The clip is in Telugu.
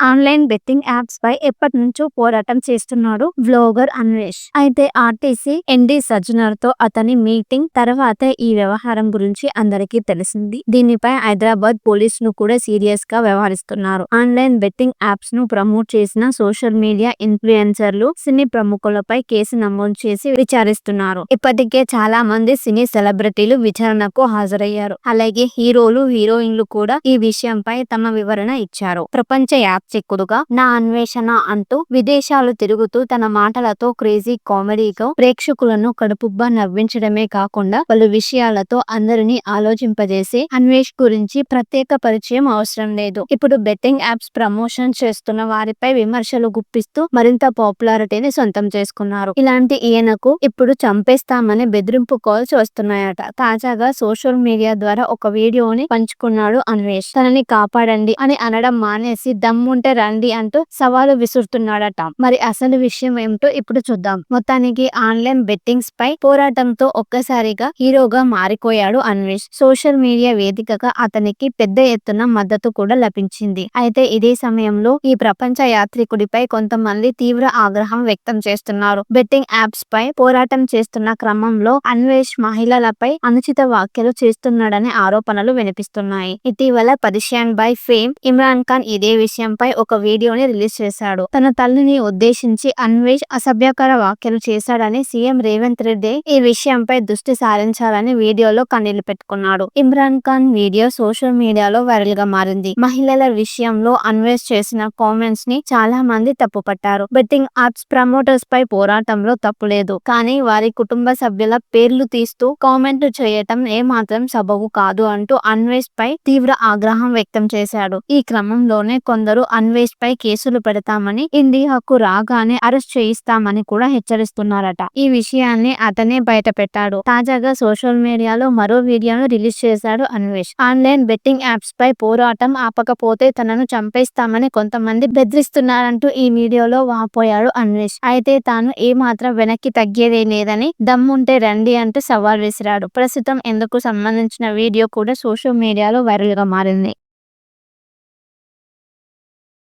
ఆన్లైన్ బెట్టింగ్ యాప్స్ పై ఎప్పటి నుంచో పోరాటం చేస్తున్నాడు వ్లోగర్ అన్వేష్. అయితే ఆర్టీసీ ఎండి సజ్జనర్తో అతని మీటింగ్ తర్వాత ఈ వ్యవహారం గురించి అందరికీ తెలిసింది. దీనిపై హైదరాబాద్ పోలీసులు కూడా సీరియస్గా వ్యవహరిస్తున్నారు. ఆన్లైన్ బెట్టింగ్ యాప్స్ను ప్రమోట్ చేసిన సోషల్ మీడియా ఇన్ఫ్లుయెన్సర్లు సినీ ప్రముఖులపై కేసు నమోదు చేసి విచారిస్తున్నారు. ఇప్పటికే చాలా మంది సినీ సెలబ్రిటీలు విచారణకు హాజరయ్యారు. అలాగే హీరోలు హీరోయిన్లు కూడా ఈ విషయంపై తమ వివరణ ఇచ్చారు. ప్రపంచ యాప్ చిక్కుడుగా నా అన్వేషణ అంటూ విదేశాలు తిరుగుతూ తన మాటలతో క్రేజీ కామెడీగా ప్రేక్షకులను కడుపుబ్బా నవ్వించడమే కాకుండా పలు విషయాలతో అందరినీ ఆలోచింపజేసి అన్వేష్ గురించి ప్రత్యేక పరిచయం అవసరం లేదు. ఇప్పుడు బెట్టింగ్ యాప్స్ ప్రమోషన్ చేస్తున్న వారిపై విమర్శలు గుప్పిస్తూ మరింత పాపులారిటీని సొంతం చేసుకున్నారు. ఇలాంటి ఈయనకు ఇప్పుడు చంపేస్తామని బెదిరింపు కాల్స్ వస్తున్నాయట. తాజాగా సోషల్ మీడియా ద్వారా ఒక వీడియోని పంచుకున్నాడు అన్వేష్. తనని కాపాడండి అని అనడం మానేసి దమ్ము ఉంటే రండి అంటూ సవాలు విసురుతున్నాడట. మరి అసలు విషయం ఏమిటో ఇప్పుడు చూద్దాం. మొత్తానికి ఆన్లైన్ బెట్టింగ్స్ పై పోరాటంతో ఒక్కసారిగా హీరోగా మారిపోయాడు అన్వేష్. సోషల్ మీడియా వేదికగా అతనికి పెద్ద ఎత్తున మద్దతు కూడా లభించింది. అయితే ఇదే సమయంలో ఈ ప్రపంచ యాత్రికుడిపై కొంతమంది తీవ్ర ఆగ్రహం వ్యక్తం చేస్తున్నారు. బెట్టింగ్ యాప్స్ పై పోరాటం చేస్తున్న క్రమంలో అన్వేష్ మహిళలపై అనుచిత వ్యాఖ్యలు చేస్తున్నాడనే ఆరోపణలు వినిపిస్తున్నాయి. ఇటీవల పదిషాన్ బై ఫేమ్ ఇమ్రాన్ ఖాన్ ఇదే విషయంపై ఒక వీడియోని రిలీజ్ చేశాడు. తన తల్లిని ఉద్దేశించి అన్వేష్ అసభ్యకర వ్యాఖ్యలు చేశాడని సీఎం రేవంత్ రెడ్డి ఈ విషయంపై దృష్టి సారించాలని వీడియోలో కన్నీళ్ళు పెట్టుకున్నాడు. ఇమ్రాన్ ఖాన్ వీడియో సోషల్ మీడియాలో వైరల్గా మారింది. మహిళల విషయంలో అన్వేష్ చేసిన కామెంట్స్ని చాలా మంది తప్పుపట్టారు. బెట్టింగ్ యాప్స్ ప్రమోటర్స్ పై పోరాటంలో తప్పు లేదు. కానీ వారి కుటుంబ సభ్యుల పేర్లు తీస్తూ కామెంట్ చేయటం ఏమాత్రం సబబు కాదు అంటూ అన్వేష్ పై తీవ్ర ఆగ్రహం వ్యక్తం చేశాడు. ఈ క్రమంలోనే కొందరు అన్వేష్ పై కేసులు పెడతామని ఇండియాకు రాగానే అరెస్ట్ చేయిస్తామని కూడా హెచ్చరిస్తున్నారట. ఈ విషయాన్ని అతనే బయట పెట్టాడు తాజాగా సోషల్ మీడియాలో మరో వీడియోను రిలీజ్ చేశాడు అన్వేష్. ఆన్లైన్ బెట్టింగ్ యాప్స్ పై పోరాటం ఆపకపోతే తనను చంపేస్తామని కొంతమంది బెదిరిస్తున్నారంటూ ఈ వీడియోలో వాపోయాడు అన్వేష్. అయితే తాను ఏ మాత్రం వెనక్కి తగ్గేదే లేదని దమ్ముంటే రండి అంటూ సవాల్ విసిరాడు. ప్రస్తుతం ఎందుకు సంబంధించిన వీడియో కూడా సోషల్ మీడియాలో వైరల్గా మారింది.